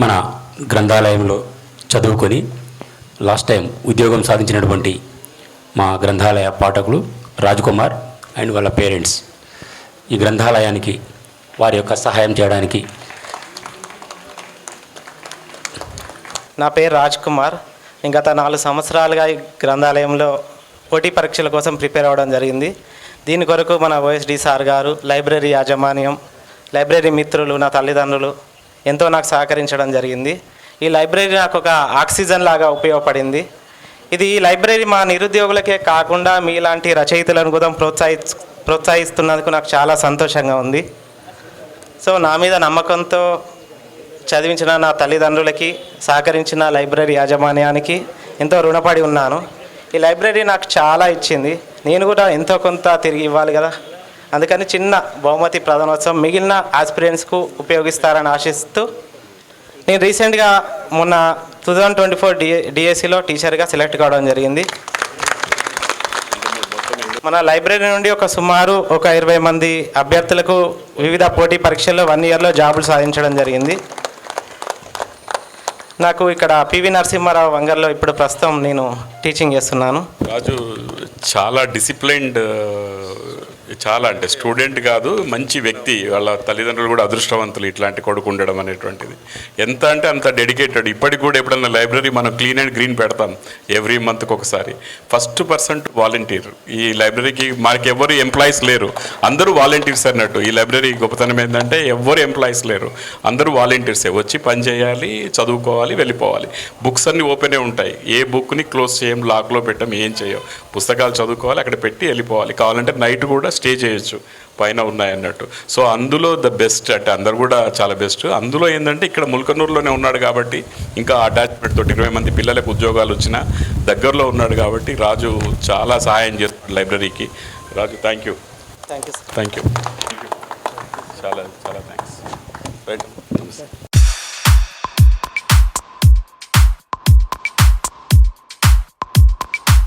మన గ్రంథాలయంలో చదువుకొని last time ఉద్యోగం సాధించినటువంటి మా గ్రంథాలయ పాఠకులు రాజ్కుమార్ అండ్ వాళ్ళ పేరెంట్స్. ఈ గ్రంథాలయానికి వారి యొక్క సహాయం చేయడానికి నా పేరు రాజ్ కుమార్ గత నాలుగు సంవత్సరాలుగా ఈ గ్రంథాలయంలో పోటీ పరీక్షల కోసం ప్రిపేర్ అవ్వడం జరిగింది. దీని కొరకు మన ఓఎస్డి సార్ గారు లైబ్రరీ యాజమాన్యం లైబ్రరీ మిత్రులు నా తల్లిదండ్రులు ఎంతో నాకు సహకరించడం జరిగింది. ఈ లైబ్రరీ నాకు ఒక ఆక్సిజన్ లాగా ఉపయోగపడింది. ఇది ఈ లైబ్రరీ మా నిరుద్యోగులకే కాకుండా మీలాంటి రచయితలను కూడా ప్రోత్సహి ప్రోత్సహిస్తున్నందుకు నాకు చాలా సంతోషంగా ఉంది. సో నా మీద నమ్మకంతో చదివించిన నా తల్లిదండ్రులకి సహకరించిన లైబ్రరీ యాజమాన్యానికి ఎంతో రుణపడి ఉన్నాను. ఈ లైబ్రరీ నాకు చాలా ఇచ్చింది. నేను కూడా ఎంతో కొంత తిరిగి ఇవ్వాలి కదా. అందుకని చిన్న బహుమతి ప్రధానోత్సవం మిగిలిన ఆస్పిరెంట్స్కు ఉపయోగిస్తారని ఆశిస్తూ నేను రీసెంట్గా మొన్న two thousand twenty four D డిఎస్సిలో టీచర్గా సెలెక్ట్ కావడం జరిగింది. మన లైబ్రరీ నుండి ఒక సుమారు ఒక ఇరవై మంది అభ్యర్థులకు వివిధ పోటీ పరీక్షల్లో వన్ ఇయర్లో జాబులు సాధించడం జరిగింది. నాకు ఇక్కడ పివి నరసింహారావు వంగర్లో ఇప్పుడు ప్రస్తుతం నేను టీచింగ్ చేస్తున్నాను. రాజు చాలా డిసిప్లైన్డ్ చాలా అంటే స్టూడెంట్ కాదు మంచి వ్యక్తి. వాళ్ళ తల్లిదండ్రులు కూడా అదృష్టవంతులు ఇట్లాంటి కొడుకు ఉండడం అనేటువంటిది. ఎంత అంటే అంత డెడికేటెడ్. ఇప్పటికి కూడా ఎప్పుడైనా లైబ్రరీ మనం క్లీన్ అండ్ గ్రీన్ పెడతాం ఎవ్రీ మంత్కి ఒకసారి. First percent volunteer. ఈ లైబ్రరీకి మనకి ఎవరు ఎంప్లాయీస్ లేరు. అందరూ వాలంటీర్స్ అన్నట్టు. ఈ లైబ్రరీ గొప్పతనం ఏంటంటే ఎవరు ఎంప్లాయీస్ లేరు. అందరూ వాలంటీర్సే. వచ్చి పని చేయాలి చదువుకోవాలి వెళ్ళిపోవాలి. బుక్స్ అన్నీ ఓపెనే ఉంటాయి. ఏ బుక్ని క్లోజ్ చేయం లాక్లో పెట్టం ఏం చేయం. పుస్తకాలు చదువుకోవాలి అక్కడ పెట్టి వెళ్ళిపోవాలి. కావాలంటే నైట్ కూడా స్టే చేయొచ్చు పైన ఉన్నాయి అన్నట్టు సో అందులో ద బెస్ట్ అంటే అందరు కూడా చాలా బెస్ట్. అందులో ఏంటంటే ఇక్కడ ముల్కనూరులోనే ఉన్నాడు కాబట్టి ఇంకా అటాచ్మెంట్ తోటి ఇరవై మంది పిల్లలకు ఉద్యోగాలు వచ్చినా దగ్గరలో ఉన్నాడు కాబట్టి రాజు చాలా సహాయం చేస్తాడు లైబ్రరీకి. Raju thank you thank you sir thank you చాలా చాలా థ్యాంక్స్ రైట్ నమస్తే